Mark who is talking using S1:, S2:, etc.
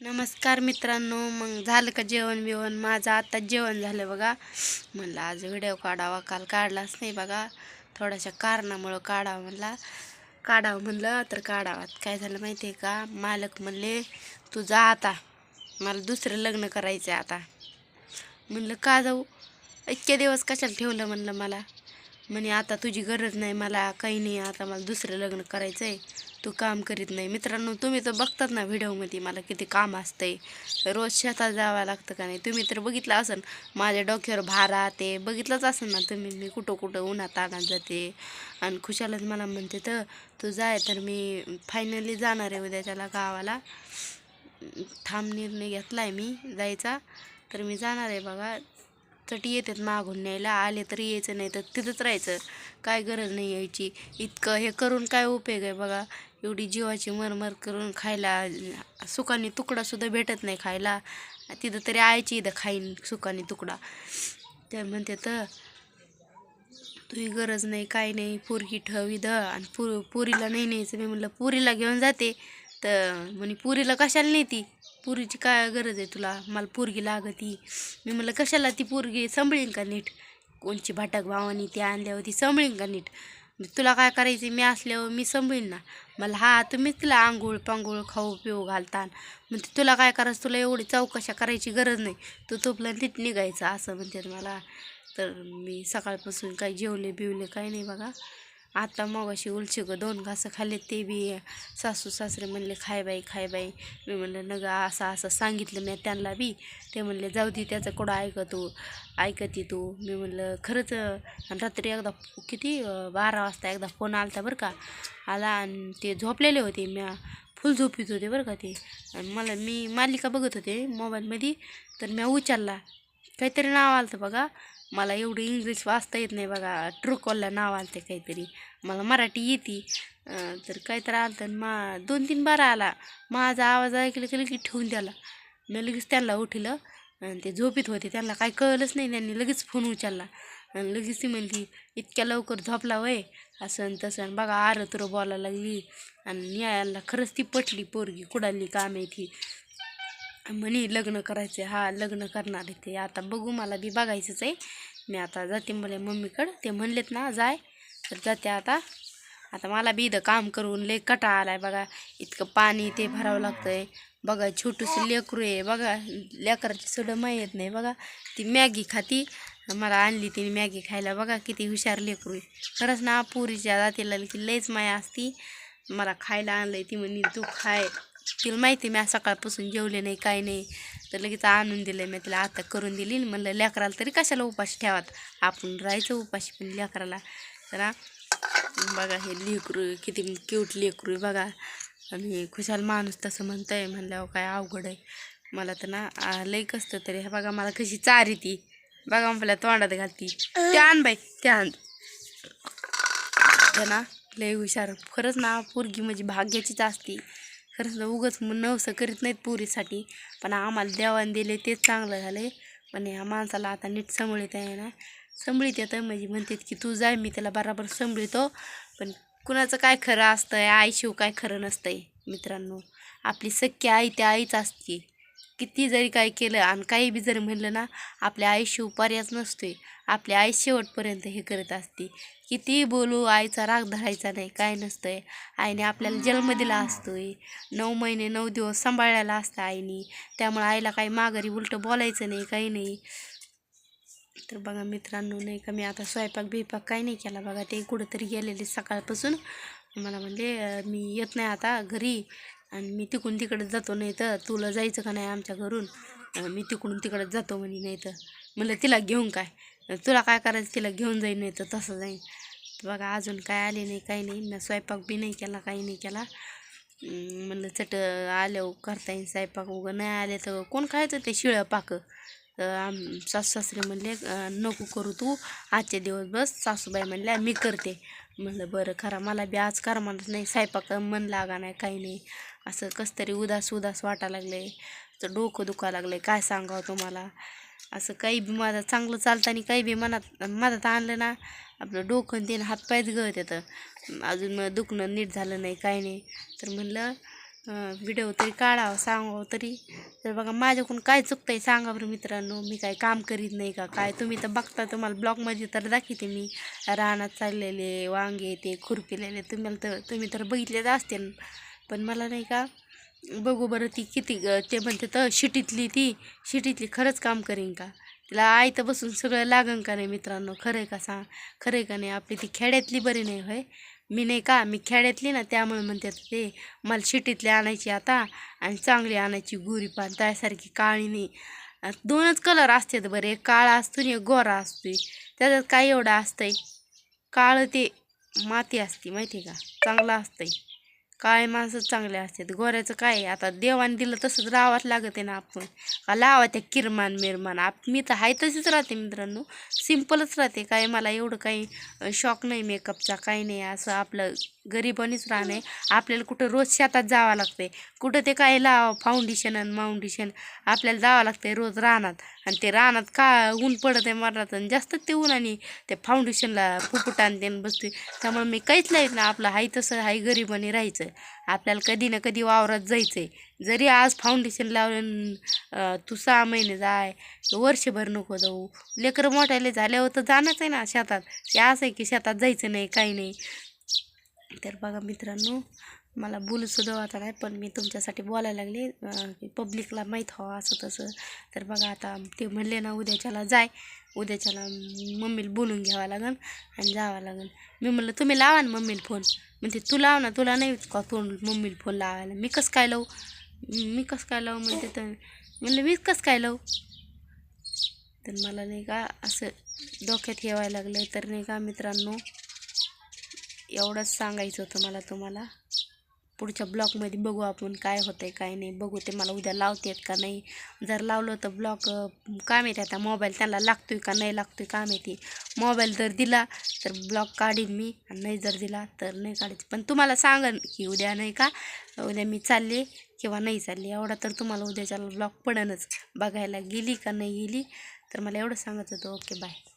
S1: नमस्कार मित्रांनो मग झालं का जेवण बिवण? माझं आत्ताच जेवण झालं बघा. म्हणलं आज व्हिडिओ काढावा. काल काढलाच नाही बघा. थोड्याशा कारणामुळं काढावं म्हणला. काढावं म्हणलं तर काढावा काय झालं माहिती आहे का? मालक म्हणले तू जा आता मला दुसरं लग्न करायचं आहे आता. म्हणलं का जाऊ? इतके दिवस कशाला ठेवलं म्हणलं मला? म्हणे आता तुझी गरज नाही मला काही नाही आता मला दुसरं लग्न करायचं आहे तू काम करीत नाही. मित्रांनो तुम्ही तर बघतात ना व्हिडिओमध्ये मला किती काम असतंय. रोज शेतात जावं लागतं का नाही? तुम्ही तर बघितलं असन माझ्या डोक्यावर भारा ते बघितलंच असेल ना तुम्ही मी कुठं कुठं उन्हात आणत जाते. आणि खुशालच मला म्हणते तर तू जाय तर मी फायनली जाणार आहे उद्या त्याला गावाला. ठाम निर्णय घेतला आहे मी जायचा. तर मी जाणार आहे बघा. चटी येतात मागून न्यायला आले तरी यायचं नाही तर तिथंच राहायचं. काय गरज नाही यायची. इतकं हे करून काय उपयोग आहे बघा? एवढी जीवाची मरमर करून खायला सुकानी तुकडासुद्धा भेटत नाही खायला. तिथं तरी आयची इथं खाईन सुकानी तुकडा. तर म्हणते तर तुही गरज नाही काय नाही पोरगी ठव इथं आणि पुर पुरीला नाही न्यायचं. मी म्हणलं पुरीला घेऊन जाते. तर म्हणे पुरीला कशाला नेती? पुरीची काय गरज आहे तुला? मला पोरगी लागती. मी म्हणलं कशाला ती पोरगी सांभळीन का नीट? कोणची भाटक भावानी ती आणल्यावर ती सांभळीन का नीट? तुला काय करायचं मी असल्यावर मी सांभळीन ना. मला हा तुम्हीच तिला आंघोळ पांघोळ खाऊ पिऊ घालतान. म्हणते तुला काय करायचं? तुला एवढी चौकशा करायची गरज नाही. तू तोपला नीट निघायचं असं म्हणते मला. तर मी सकाळपासून काही जेवले बिवले काही नाही बघा. आता मग अशी उलची ग दोन घासं खाल्ले ते बी सासू सासरे म्हणले खाय बाई खाय बाई. मी म्हणलं नग असं असं सांगितलं मी त्यांना बी. ते म्हणले जाऊ दे त्याचं कुठं ऐकतो हो, ऐकते तू. मी म्हणलं खरंच रात्री एकदा किती बारा वाजता एकदा फोन आलता बरं का आला आणि ते झोपलेले होते म्या फुल झोपीत होते बरं का ते. आणि मला मी मालिका बघत होते मोबाईलमध्ये तर म्या उचलला. काहीतरी नाव आलं होतं बघा. मला एवढं इंग्लिश वाचता येत नाही बघा. ट्रुकॉलला नाव आलं ते काहीतरी. मला मराठी येते. तर काहीतरी आलं तर मा दोन तीन बारा आला. माझा आवाज ऐकलं की लगेच ठेवून द्याला मी लगेच त्यांना उठलं. आणि ते झोपीत होते. त्यांना काही कळलंच नाही. त्यांनी लगेच फोन उचलला. आणि लगेच ती म्हणली इतक्या लवकर झोपला वय. असं आणि तसं. आणि बघा आरं तुरं बोलायला लागली. आणि न्यायाला खरंच ती पटली पोरगी. कुडाली काम आहे ती. म्हणे लग्न करायचे हा लग्न करणार आहे ते. आता बघू मला बी बघायचंच आहे. मी आता जाते मला मम्मीकडं. ते म्हणलेत ना जाय. तर जाते आता. आता मला बी इथं काम करून लय कटा आलाय बघा. इतकं पाणी ते भरावं लागतंय. बघा छोटंसं लेकरू आहे. बघा लेकराची सुद्धा माहीत नाही बघा. ती मॅगी खाती. मला आणली तिने मॅगी खायला. बघा किती हुशार लेकरू आहे. खरंच ना पुरीच्या जातीला की लयच माया असती. मला खायला आणलंय ती म्हणे तू खाय तिला माहिती मी सकाळपासून जेवले नाही काय नाही. तर लगेच आणून दिलं मी तिला आता करून दिली. म्हणलं लेकराला तरी कशाला उपाशी ठेवात? आपण राहायचं उपाशी पण लेकराला. तर बघा हे लेकरू किती क्यूट लेकरू आहे बघा. आणि खुशाल माणूस तसं म्हणतंय म्हणल्यावर काय अवघड आहे. मला तर ना लई कसतं तरी हे बघा मला कशी चारी ती. बघा आपल्या तोंडात घालती. ते आण बाई ते आण. ना लई हुशार. खरंच ना पोरगी म्हणजे भाग्याचीच असती. खरंच ना मग नवसं करीत नाहीत पुरीसाठी. पण आम्हाला देवाने दिले तेच चांगलं झालं आहे पण ह्या माणसाला आता नीट सांभळीत आहे ना. सांभळीत येतं म्हणजे म्हणतात की तू जाय मी त्याला बराबर सांभाळतो. पण कुणाचं काय खरं असतंय आईशिव काय खरं नसतंय मित्रांनो. आपली सख्खी आई त्या आईच असते. किती जरी काय केलं आणि काही बी जरी म्हणलं ना आपल्या आईशिव पर्यायच नसतोय. आपल्या आई शेवटपर्यंत हे करत असते. कितीही बोलू आईचा राग धरायचा नाही काय नसतंय. आईने आपल्याला जन्म दिला असतोय. नऊ महिने नऊ दिवस सांभाळलेला असतं आईने. त्यामुळे आईला काही माघारी उलटं बोलायचं नाही काही नाही. तर बघा मित्रांनो नाही का मी आता स्वयंपाक बिपाक काही नाही केला. बघा ते कुठंतरी गेलेले सकाळपासून. मला म्हणले मी येत नाही आता घरी आणि मी तिकडून तिकडे जातो नाही तर तुला जायचं का नाही आमच्या घरून? मी तिकडून तिकडे जातो म्हणे नाही तर. म्हणलं तिला घेऊन काय? तुला काय करायचं? तिला घेऊन जाईन नाही तर तसं जाईन. तर बघा अजून काय आले नाही काही नाही. ना स्वयंपाक बी नाही केला काही नाही केला. म्हणलं चट आल्यावर करता येईल स्वयंपाक. उगं नाही आले तर कोण खायचं ते शिळं पाकं? तर आम सासू सासरे म्हणले नको करू तू. आजचे दिवस बस. सासूबाई म्हणल्या मी करते. म्हणलं बरं खरा. मला बी आज करा म्हणत नाही. स्वयंपाक मन लागा नाही काही नाही. असं कसं तरी उदास उदास वाटा लागले तर डोकं दुखा लागलं काय सांगावं तुम्हाला? असं काही बी माझं चांगलं चालताना काही बी मनात मनात आणलं ना आपलं डोकं आणि ते हातपायच गळत येतं. अजून मग दुखणं नीट झालं नाही काही नाही. तर म्हणलं व्हिडिओ तरी काढावं सांगावं तरी. तर बघा माझ्याकडून काय चुकतं आहे सांगा बरं मित्रांनो. मी काय काम करीत नाही का काय? तुम्ही तर बघता तुम्हाला ब्लॉगमध्ये तर दाखवते मी. रानात चाललेले वांगे ते खुरपिलेले तुम्हाला तर तुम्ही तर बघितलेच असते पण मला नाही का बघू बरं ती किती ते म्हणते तर शिटीतली ती शिटीतली खरंच काम करीन का? तिला आई तर बसून सगळं लागन का नाही मित्रांनो? खरं आहे का सांग खरं आहे का नाही? आपली ती खेड्यातली बरी नाही होय. मी नाही का मी खेड्यातली ना त्यामुळे म्हणतात ते मला शिटीतली आणायची आता आणि चांगली आणायची गुरी पान त्यासारखी काळी नाही. दोनच कलर असतात बरे एक काळा असतो आणि एक गोरा असतो त्याच्यात काय एवढं असतंय? काळं ते माती असते माहिती आहे का? चांगलं असतंय. काय माणसं चांगले असतात? गोऱ्याचं काय? आता देवाने दिलं तसंच राहावंच लागत आहे ना आपण. का लावा त्या किरमान मिरमान. आप मी तर आहे तशीच राहते मित्रांनो. सिम्पलच राहते. काय मला एवढं काही शॉक नाही मेकअपचा काही नाही. असं आपलं गरिबानीच राहणे आपल्याला कुठं रोज शेतात जावं लागते कुठं ते काय लावं फाउंडेशन आणि माउंडेशन आपल्याला जावं लागतंय रोज रानात. आणि ते रानात का ऊन पडत आहे मरणात? आणि जास्त ते ऊन आणि ते फाउंडेशनला फुफुटान आणते बसते त्यामुळे मी काहीच लाईत ना आपलं हाय तसं हाय गरिबानी राहायचं. आपल्याला कधी ना कधी वावरात जायचं आहे जरी आज फाउंडेशन लावलं तू सहा महिने जाय. वर्षभर नको जाऊ. लेकरं मोठ्याले झाल्यावर तर जाणंच आहे ना शेतात. ते असं आहे की शेतात जायचं नाही काही नाही. तर बघा मित्रांनो मला बोलू सुद्धा आता नाही पण मी तुमच्यासाठी बोलायला लागले. की पब्लिकला माहीत हवं असं तसं. तर बघा आता ते म्हणले ना उद्याच्याला जाय. उद्याच्याला मम्मीला बोलून घ्यावं लागन आणि जावं लागन. मी म्हणलं तुम्ही लावा ना मम्मीला फोन म्हणते तू लाव ना तुला नाही का फोन मम्मीला फोन लावायला? मी कसं काय लावू? मी कसं काय लावू? म्हणते तर म्हणलं मी कसं काय लावू? तर मला नाही का असं डोक्यात ठेवायला लागलं. तर नाही का मित्रांनो एवढंच सांगायचं होतं मला तुम्हाला. पुढच्या ब्लॉकमध्ये बघू आपण काय होतं आहे काय नाही. बघू ते मला उद्या लावतात का नाही. जर लावलं तर ब्लॉक काय माहिती आता मोबाईल त्यांना आहे का नाही लागतो आहे काय माहिती. मोबाईल जर दिला तर ब्लॉक काढीन मी. आणि नाही जर दिला तर नाही काढायचं. पण तुम्हाला सांगन की उद्या नाही का उद्या मी चालले किंवा नाही चालले. एवढा तर तुम्हाला उद्याच्या ब्लॉक पडनच. बघायला गेली का नाही गेली. तर मला एवढं सांगत होतं. Okay bye.